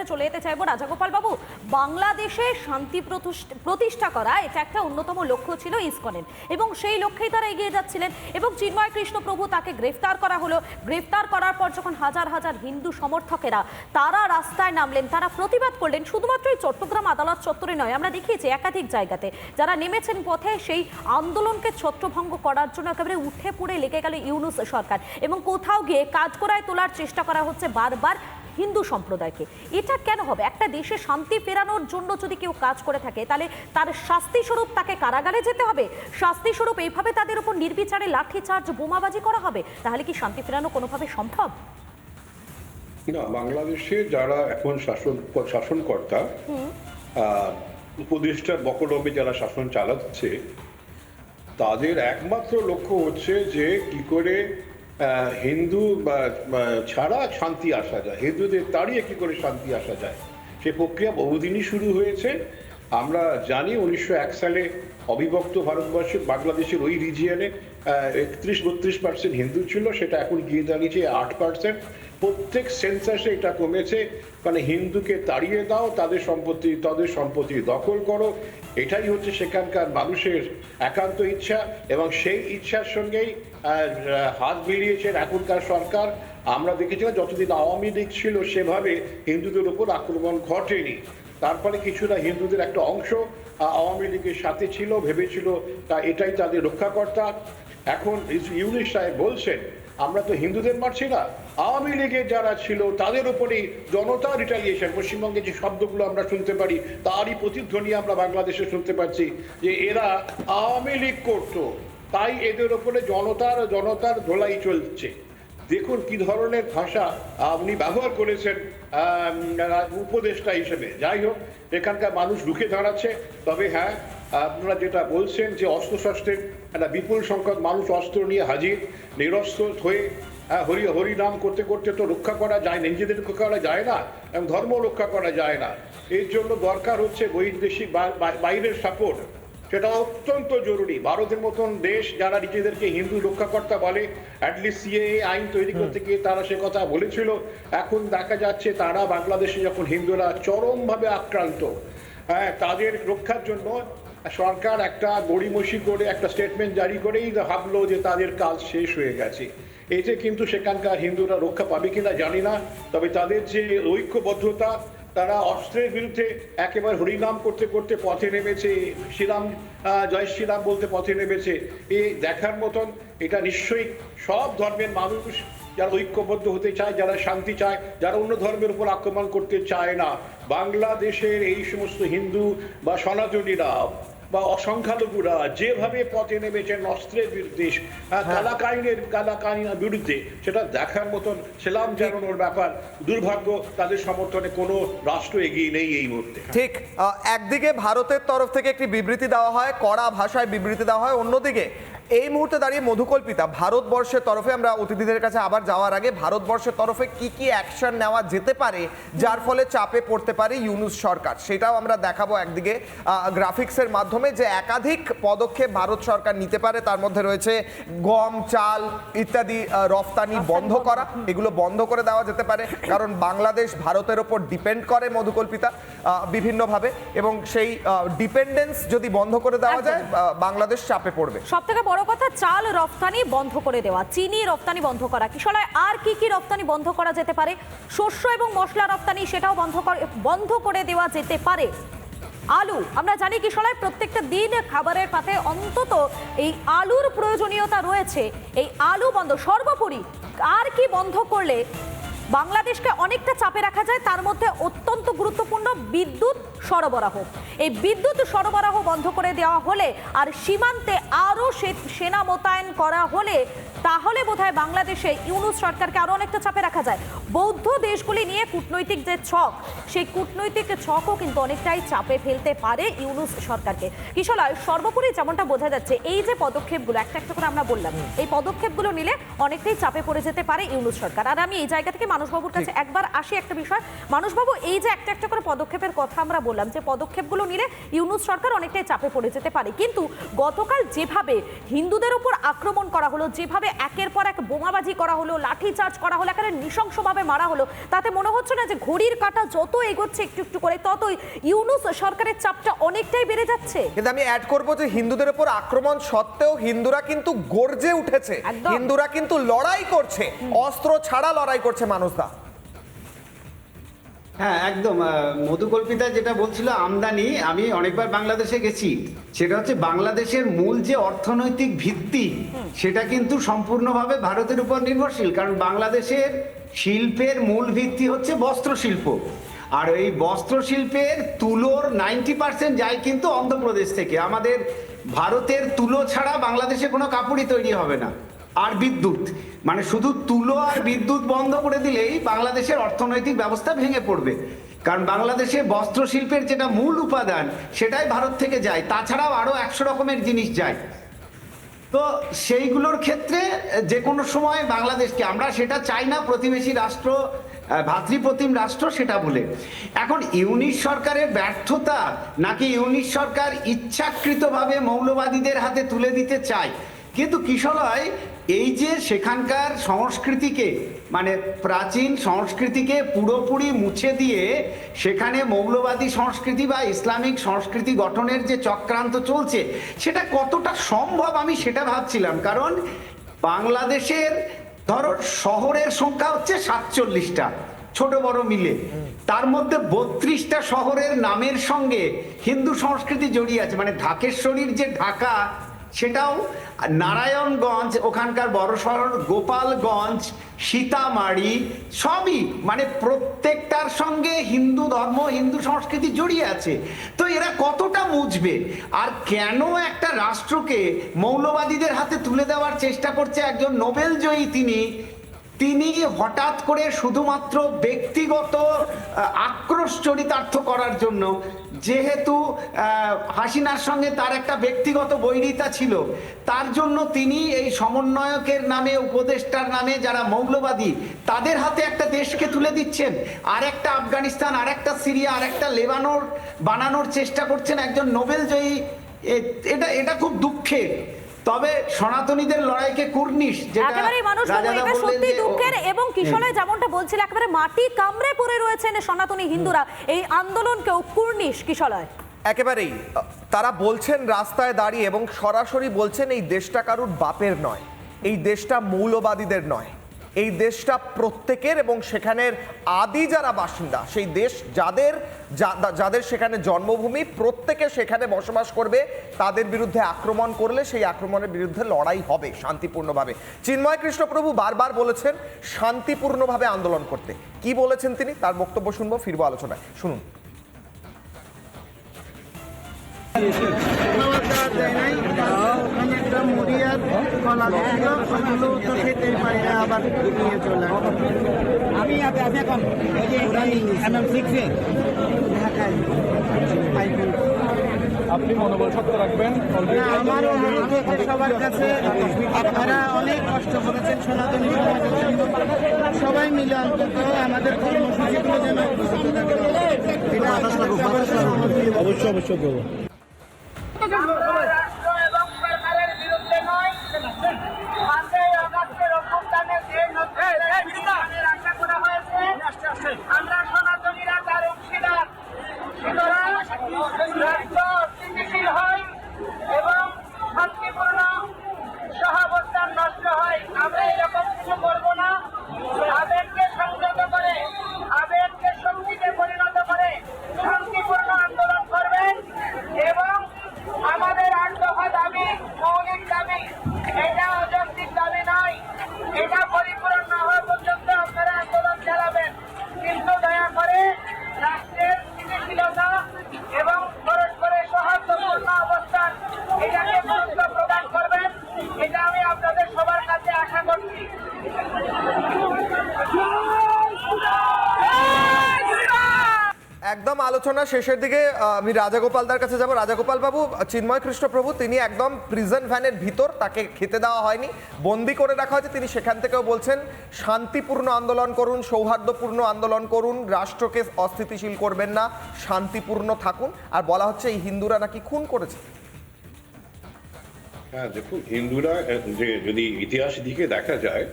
কাছে চলে যেতে চাইব রাজাগোপাল বাবু। বাংলাদেশে শান্তি প্রতিষ্ঠা করা এটা একটা অন্যতম লক্ষ্য ছিল ইসকনের। এবং সেই লক্ষ্যেই তারা এগিয়ে যাচ্ছিলেন এবং চিন্ময় কৃষ্ণ প্রভু তাকে গ্রেফতার করা হলো। গ্রেফতার করার পর যখন হাজার হাজার হিন্দু সমর্থকেরা তারা রাস্তায় নামলেন, তারা প্রতিবাদ করলেন, শুধুমাত্র এই চট্টগ্রাম আদালত চত্বরে নয়, আমরা দেখিয়েছি একাধিক জায়গাতে। যারা নেমেছেন পথে সেই আন্দোলনকে ছত্রভঙ্গ করার জন্য একেবারে উঠে পড়ে লেগে গেল ইউনুস সরকার। এবং কোথাও গিয়ে কাজ করায় তোলার চেষ্টা করা হচ্ছে বারবার। হিন্দু সম্প্রদায়কে। এটা কেন হবে? একটা দেশে শান্তি ফেরানোর জন্য যদি কেউ কাজ করে থাকে তাহলে তার শাস্তি স্বরূপ তাকে কারাগারে যেতে হবে। শাস্তি স্বরূপ এইভাবে তাদের উপর নির্বিচারে লাঠিচার্জ বোমাবাজি করা হবে তাহলে কি শান্তি ফেরানো কোনোভাবে সম্ভব? না বাংলাদেশে যারা এখন শাসন শাসনকর্তা উপদেষ্টার বকলমে যারা শাসন চালাচ্ছে তাদের একমাত্র লক্ষ্য হচ্ছে যে কি করে হিন্দু ছাড়া শান্তি আসা যায়। হিন্দুদের তাড়িয়ে কি করে শান্তি আসা যায়? সে প্রক্রিয়া বহুদিনই শুরু হয়েছে। আমরা জানি উনিশশো এক সালে অবিভক্ত ভারতবর্ষে বাংলাদেশের ওই রিজিয়নে একত্রিশ, বত্রিশ পার্সেন্ট হিন্দু ছিল। সেটা এখন গিয়ে দাঁড়িয়েছে আট পার্সেন্ট প্রত্যেক সেন্সাসে এটা কমেছে। মানে হিন্দুকে তাড়িয়ে দাও, তাদের সম্পত্তি তাদের সম্পত্তি দখল করো। এটাই হচ্ছে সেখানকার মানুষের একান্ত ইচ্ছা এবং সেই ইচ্ছার সঙ্গেই হাত মিলিয়েছেন এখনকার সরকার। আমরা দেখেছিলাম যতদিন আওয়ামী লীগ ছিল সেভাবে হিন্দুদের উপর আক্রমণ ঘটেনি। তারপরে কিছুটা হিন্দুদের একটা অংশ আওয়ামী লীগের সাথে ছিল, ভেবেছিল তা এটাই তাদের রক্ষাকর্তা। এখন ইউনিশ সাহেব বলছেন আমরা তো হিন্দুদের মারছি না। আওয়ামী লীগের যারা ছিল তাদের উপরেই জনতা রিটালিয়েশন পশ্চিমবঙ্গে যে শব্দগুলো আমরা শুনতে পারি তারই প্রতিধ্বনি আমরা বাংলাদেশে শুনতে পাচ্ছি যে এরা আওয়ামী লীগ করতো। তাই এদের ওপরে জনতার জনতার ধোলাই চলছে। দেখুন কি ধরনের ভাষা আহ, উনি ব্যবহার করেছেন উপদেষ্টা হিসেবে। যাই হোক এখানকার মানুষ রুখে দাঁড়াচ্ছে। তবে হ্যাঁ আপনারা যেটা বলছেন যে অস্ত্রশস্ত্রের একটা বিপুল সংখ্যক মানুষ অস্ত্র নিয়ে হাজির নিরস্ত্র হয়ে হ্যাঁ, হরি হরি নাম করতে করতে তো রক্ষা করা যায় না নিজেদের রক্ষা করা যায় না এবং ধর্ম রক্ষা করা যায় না। এর জন্য দরকার হচ্ছে বৈদেশিক বা- বা- বাইরের সাপোর্ট সেটা অত্যন্ত জরুরি। ভারতের মতন দেশ যারা নিজেদেরকে হিন্দু রক্ষাকর্তা বলে অ্যাটলিস্ট সিএ আইন তৈরি করতে গিয়ে তারা সে কথা বলেছিল। এখন দেখা যাচ্ছে তারা বাংলাদেশে যখন হিন্দুরা চরমভাবে আক্রান্ত হ্যাঁ তাদের রক্ষার জন্য সরকার একটা গড়িমসি করে একটা স্টেটমেন্ট জারি করেই ভাবলো যে তাদের কাজ শেষ হয়ে গেছে। এতে কিন্তু সেখানকার হিন্দুরা রক্ষা পাবে কিনা জানি না, তবে তাদের যে ঐক্যবদ্ধতা, তারা অস্ত্রের বিরুদ্ধে একেবারে হরিনাম করতে করতে পথে নেমেছে শ্রীরাম জয় শ্রীরাম বলতে পথে নেমেছে, এ দেখার মতন এটা নিশ্চয়ই সব ধর্মের মানুষ যারা ঐক্যবদ্ধ হতে চায়, যারা শান্তি চায়, যারা অন্য ধর্মের উপর আক্রমণ করতে চায় না। বাংলাদেশের এই সমস্ত হিন্দু বা সনাতনীরা বা অসংখ্যালঘুরা যেভাবে পথে নেমেছেন অস্ত্রের বিরুদ্ধে আহ, কালাকাইনের কালাকাইনের বিরুদ্ধে সেটা দেখার মতন সেলাম জানানোর ব্যাপার দুর্ভাগ্য তাদের সমর্থনে কোনো রাষ্ট্র এগিয়ে নেই এই মুহূর্তে। ঠিক একদিকে ভারতের তরফ থেকে একটি বিবৃতি দেওয়া হয় কড়া ভাষায় বিবৃতি দেওয়া হয় অন্যদিকে এই মুহূর্তে দাঁড়িয়ে মধুকল্পিতা ভারতবর্ষের তরফে আমরা অতিথিদের কাছে আবার যাওয়ার আগে ভারতবর্ষের তরফে কি কি অ্যাকশন নেওয়া যেতে পারে যার ফলে চাপে পড়তে পারে ইউনুস সরকার সেটাও আমরা দেখাবো একদিকে গ্রাফিক্সের মাধ্যমে যে একাধিক পদক্ষেপ ভারত সরকার নিতে পারে তার মধ্যে রয়েছে গম চাল ইত্যাদি রফতানি বন্ধ করা। এগুলো বন্ধ করে দেওয়া যেতে পারে কারণ বাংলাদেশ ভারতের ওপর ডিপেন্ড করে মধুকল্পিতা বিভিন্নভাবে এবং সেই ডিপেন্ডেন্স যদি বন্ধ করে দেওয়া যায় বাংলাদেশ চাপে পড়বে। সব থেকে বড় কথা চাল রপ্তানি বন্ধ করে দেওয়া চিনি রপ্তানি বন্ধ করা। কিশলায় আর কি কি রপ্তানি বন্ধ করা যেতে পারে? শস্য এবং মশলা রপ্তানি সেটাও বন্ধ করে বন্ধ করে দেওয়া যেতে পারে। আলু। আমরা জানি কিশলায় প্রত্যেকটা দিন খাবারের পাতে অন্তত এই আলুর প্রয়োজনীয়তা রয়েছে। এই আলু বন্ধ, সর্বোপরি আর কি বন্ধ করলে বাংলাদেশকে অনেকটা চাপে রাখা যায়, তার মধ্যে অত্যন্ত গুরুত্বপূর্ণ বিদ্যুৎ সরবরাহ। এই বিদ্যুৎ সরবরাহ বন্ধ করে দেওয়া হলে আর সীমান্তে আরও সেনা মোতায়েন করা হলে তাহলে বোধহয় বাংলাদেশে ইউনুস সরকারকে আরও অনেকটা চাপে রাখা যায়। বৌদ্ধ দেশগুলি নিয়ে কূটনৈতিক যে ছক সেই কূটনৈতিক ছকও কিন্তু অনেকটাই চাপে ফেলতে পারে ইউনুস সরকারকে। কিশলায় সর্বোপরি যেমনটা বোঝা যাচ্ছে এই যে পদক্ষেপগুলো একটা একটা করে আমরা বললাম এই পদক্ষেপগুলো নিলে অনেকটাই চাপে পড়ে যেতে পারে ইউনুস সরকার। আর আমি এই জায়গা থেকে মানুষবাবুর কাছে একবার আসি একটা বিষয়। মানুষবাবু এই যে একটা একটা করে পদক্ষেপের কথা আমরা বললাম যে পদক্ষেপগুলো নিলে ইউনুস সরকার অনেকটাই চাপে পড়ে যেতে পারে। কিন্তু গতকাল যেভাবে হিন্দুদের উপর আক্রমণ করা হলো যেভাবে একের পর এক বোমাবাজি করা হলো লাঠিচার্জ করা হলো একেবারে নৃশংসভাবে মারা হলো। তাতে মনে হচ্ছে না যে ঘড়ির কাটা যত এগোচ্ছে একটু একটু করে ততই ইউনুস সরকারের চাপটা অনেকটাই বেড়ে যাচ্ছে। কিন্তু আমি অ্যাড করব যে হিন্দুদের উপর আক্রমণ সত্ত্বেও হিন্দুরা কিন্তু গর্জে উঠেছে। হিন্দুরা কিন্তু লড়াই করছে। অস্ত্র ছাড়া লড়াই করছে মানুষরা। হ্যাঁ একদম মধুকল্পিতা যেটা বলছিল, আমদানি, আমি অনেকবার বাংলাদেশে গেছি, সেটা হচ্ছে বাংলাদেশের মূল যে অর্থনৈতিক ভিত্তি, সেটা কিন্তু সম্পূর্ণভাবে ভারতের উপর নির্ভরশীল, কারণ বাংলাদেশের শিল্পের মূল ভিত্তি হচ্ছে বস্ত্র শিল্প আর এই বস্ত্র শিল্পের তুলোর নাইনটি পার্সেন্ট যায় কিন্তু অন্ধ্রপ্রদেশ থেকে, আমাদের ভারতের তুলো ছাড়া বাংলাদেশে কোনো কাপড়ই তৈরি হবে না। আর বিদ্যুৎ। মানে শুধু তুলো আর বিদ্যুৎ বন্ধ করে দিলেই বাংলাদেশের অর্থনৈতিক ব্যবস্থা ভেঙে পড়বে। কারণ বাংলাদেশে বস্ত্র শিল্পের যেটা মূল উপাদান, সেটাই ভারত থেকে যায়। তাছাড়াও আরও একশো রকমের জিনিস যায়। তো সেইগুলোর ক্ষেত্রে যে কোনো সময় বাংলাদেশকে, আমরা সেটা চাই না, প্রতিবেশী রাষ্ট্র ভাতৃপ্রতিম রাষ্ট্র সেটা বলে। এখন ইউনিশ সরকারের ব্যর্থতা নাকি ইউনিশ সরকার ইচ্ছাকৃতভাবে মৌলবাদীদের হাতে তুলে দিতে চায়? কিন্তু কিশলয় এই যে সেখানকার সংস্কৃতিকে মানে প্রাচীন সংস্কৃতিকে পুরোপুরি মুছে দিয়ে সেখানে মৌলবাদী সংস্কৃতি বা ইসলামিক সংস্কৃতি গঠনের যে চক্রান্ত চলছে, সেটা কতটা সম্ভব আমি সেটা ভাবছিলাম। কারণ বাংলাদেশের ধরো শহরের সংখ্যা হচ্ছে সাতচল্লিশটা, ছোট বড় মিলে। তার মধ্যে বত্রিশটা শহরের নামের সঙ্গে হিন্দু সংস্কৃতি জড়িয়ে আছে। মানে ঢাকেশ্বরীর যে ঢাকা সেটাও নারায়ণগঞ্জ, ওখানকার বড় শহর, গোপালগঞ্জ সীতামারি সবই মানে প্রত্যেকটার সঙ্গে হিন্দু ধর্ম, হিন্দু সংস্কৃতি জড়িয়ে আছে। তো এরা কতটা মুছবে আর কেন একটা রাষ্ট্রকে মৌলবাদীদের হাতে তুলে দেওয়ার চেষ্টা করছে একজন নোবেল জয়ী তিনি? তিনি হঠাৎ করে শুধুমাত্র ব্যক্তিগত আক্রোশ চরিতার্থ করার জন্য যেহেতু হাসিনার সঙ্গে তার একটা ব্যক্তিগত বৈরিতা ছিল, তার জন্য তিনি এই সমন্বয়কের নামে, উপদেষ্টার নামে যারা মৌলবাদী, তাদের হাতে একটা দেশকে তুলে দিচ্ছেন। আর একটা আফগানিস্তান, আর একটা সিরিয়া, আর একটা লেবানোর বানানোর চেষ্টা করছেন একজন নোবেল জয়ী এটা এটা খুব দুঃখের। তবে সনাতনীদের লড়াইকে কুর্নিশ যেটা মানুষ এটা সত্যি দুঃখের এবং কিশলয় যেমনটা বলছিল একেবারে মাটি কামড়ে পড়ে রয়েছেন সনাতনী হিন্দুরা। এই আন্দোলনকেও কুর্নিশ কিশলয় একেবারেই তারা বলছেন রাস্তায় দাঁড়িয়ে এবং সরাসরি বলছেন এই দেশটা কারুর বাপের নয়। এই দেশটা মৌলবাদীদের নয়। এই দেশটা প্রত্যেকের এবং সেখানের আদি যারা বাসিন্দা, সেই দেশ যাদের যাদের সেখানে জন্মভূমি, প্রত্যেকে সেখানে বসবাস করবে, তাদের বিরুদ্ধে আক্রমণ করলে সেই আক্রমণের বিরুদ্ধে লড়াই হবে শান্তিপূর্ণভাবে। চিন্ময় কৃষ্ণপ্রভু বারবার বলেছেন শান্তিপূর্ণভাবে আন্দোলন করতে। কি বলেছেন তিনি? তার বক্তব্য শুনব, ফিরবো আলোচনায়। শুনুন। দেয় নাই ওখানে একটা মুড়ি আর কলা ছিল ওগুলো তো খেতেই পারি না আবার নিয়ে চলে আমি আছি এখন সিক্সে ঢাকায় আপনি মনোবল শক্ত রাখবেন অনুরোধ হচ্ছে সবার কাছে আপনারা অনেক কষ্ট করেছেন সনাতন। সবাই মিলে অন্তত আমাদের কর্মসূচিগুলো যেন অবশ্যই অবশ্যই করব রাষ্ট্র এবং সরকারের বিরুদ্ধে নয় পাঁচই আগস্টের অভ্যুত্থানের যে নতুন আশা করা হয়েছে আমরা সনাতনীরা তার অংশীদার সুতরাং রাষ্ট্র স্থিতিশীল হয় এবং শান্তিপূর্ণ সহাবস্থান নষ্ট হয় আমরা এরকম কিছু করব না আবেগকে সংযত করে আবেগকে শক্তিতে পরিণত করে শান্তিপূর্ণ আন্দোলন করবেন একদম আলোচনা শেষের দিকে আমি রাজাগোপালদার কাছে যাব। রাজাগোপাল বাবু, চিন্ময় কৃষ্ণপ্রভু, তিনি একদম প্রিজন ভ্যানের ভিতর, তাকে খেতে দেওয়া হয়নি, বন্দি করে রাখা হয়েছে। তিনি সেখান থেকেও বলছেন, শান্তিপূর্ণ আন্দোলন করুন, সৌহার্দ্যপূর্ণ আন্দোলন করুন, রাষ্ট্রকে অস্থিতিশীল করবেন না, শান্তিপূর্ণ থাকুন। আর বলা হচ্ছে, এই হিন্দুরা নাকি খুন করেছে। হ্যাঁ দেখুন, হিন্দুরা যে, যদি ইতিহাস দিকে দেখা যায়,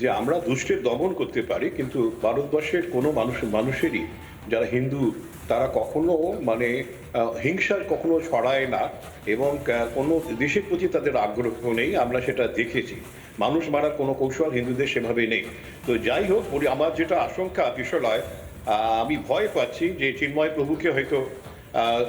যে আমরা দুষ্টের দমন করতে পারি, কিন্তু ভারতবর্ষের কোনো মানুষ, মানুষেরই যারা হিন্দু, তারা কখনো মানে হিংসার কখনো ছড়ায় না এবং কোনো দেশের প্রতি তাদের আগ্রহ নেই, আমরা সেটা দেখেছি। মানুষ মারার কোনো কৌশল হিন্দুদের সেভাবে নেই। তো যাই হোক আমার যেটা আশঙ্কা বিষয় আমি ভয় পাচ্ছি যে, চিন্ময় প্রভুকে হয়তো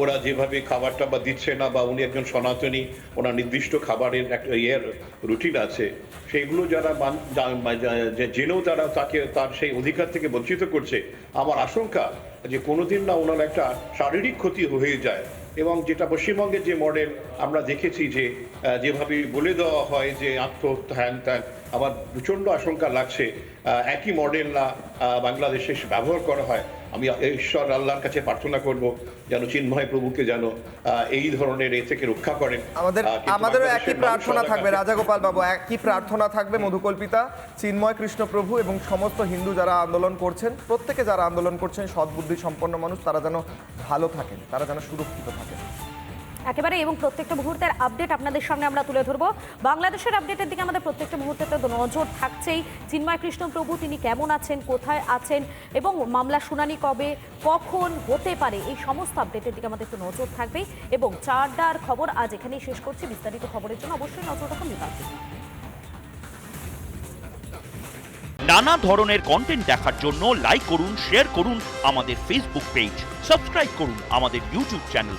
ওরা যেভাবে খাবার টাবার দিচ্ছে না, বা উনি একজন সনাতনী, ওনার নির্দিষ্ট খাবারের একটা ইয়ের রুটিন আছে, সেগুলো যারা জেনেও তারা তাকে, তার সেই অধিকার থেকে বঞ্চিত করছে, আমার আশঙ্কা যে কোনোদিন না ওনার একটা শারীরিক ক্ষতি হয়ে যায়। এবং যেটা পশ্চিমবঙ্গের যে মডেল আমরা দেখেছি যে যেভাবে বলে দেওয়া হয় যে আত্মহত্যা, হ্যান ত্যান, আমার প্রচণ্ড আশঙ্কা লাগছে। একই মডেল না বাংলাদেশে ব্যবহার করা হয়। আমি ঈশ্বর আল্লাহর কাছে প্রার্থনা করব যেন চিন্ময় প্রভুকে যেন এই ধরনের এ থেকে রক্ষা করেন। আমাদের আমাদেরও একই প্রার্থনা থাকবে রাজা গোপাল বাবু একই প্রার্থনা থাকবে মধুকল্পিতা চিন্ময় কৃষ্ণ প্রভু এবং সমস্ত হিন্দু যারা আন্দোলন করছেন প্রত্যেকে যারা আন্দোলন করছেন সদ্বুদ্ধি সম্পন্ন মানুষ তারা যেন ভালো থাকেন তারা যেন সুরক্ষিত থাকেন। একেবারে এবং প্রত্যেকটা মুহূর্তের আপডেট আপনাদের সামনে আমরা তুলে ধরবো। বাংলাদেশের আপডেটের দিকে আমাদের প্রত্যেকটা মুহূর্তে তো নজর থাকছেই। চিন্ময় কৃষ্ণ প্রভু, তিনি কেমন আছেন, কোথায় আছেন এবং মামলা শুনানি কবে, কখন হতে পারে, এই সমস্ত আপডেটের দিকে আমাদের একটু নজর থাকবে এবং চারটার খবর আজ এখানেই শেষ করছি। বিস্তারিত খবরের জন্য অবশ্যই নজর রাখুন বিভাগে নানা ধরনের কন্টেন্ট দেখার জন্য লাইক করুন শেয়ার করুন আমাদের ফেসবুক পেজ সাবস্ক্রাইব করুন আমাদের ইউটিউব চ্যানেল